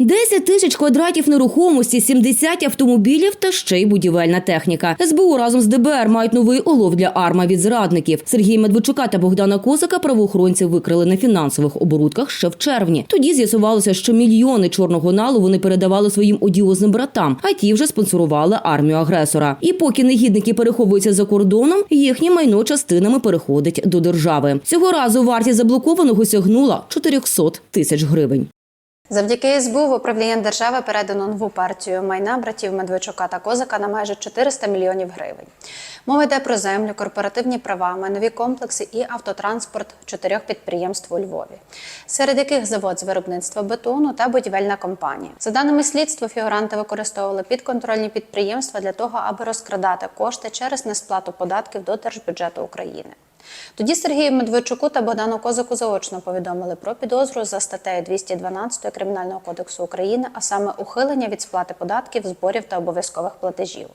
10 тисяч квадратів нерухомості, 70 автомобілів та ще й будівельна техніка. СБУ разом з ДБР мають новий улов для арма від зрадників. Сергія Медведчука та Богдана Косака правоохоронці викрили на фінансових оборудках ще в червні. Тоді з'ясувалося, що мільйони чорного налу вони передавали своїм одіозним братам, а ті вже спонсорували армію агресора. І поки негідники переховуються за кордоном, їхнє майно частинами переходить до держави. Цього разу вартість заблокованого сягнула 400 тисяч гривень. Завдяки СБУ в управління держави передано нову партію майна братів Медведчука та Козака на майже 400 мільйонів гривень. Мова йде про землю, корпоративні права, майнові комплекси і автотранспорт чотирьох підприємств у Львові, серед яких завод з виробництва бетону та будівельна компанія. За даними слідства, фігуранти використовували підконтрольні підприємства для того, аби розкрадати кошти через несплату податків до держбюджету України. Тоді Сергію Медведчуку та Богдану Козаку заочно повідомили про підозру за статтею 212 Кримінального кодексу України, а саме ухилення від сплати податків, зборів та обов'язкових платежів.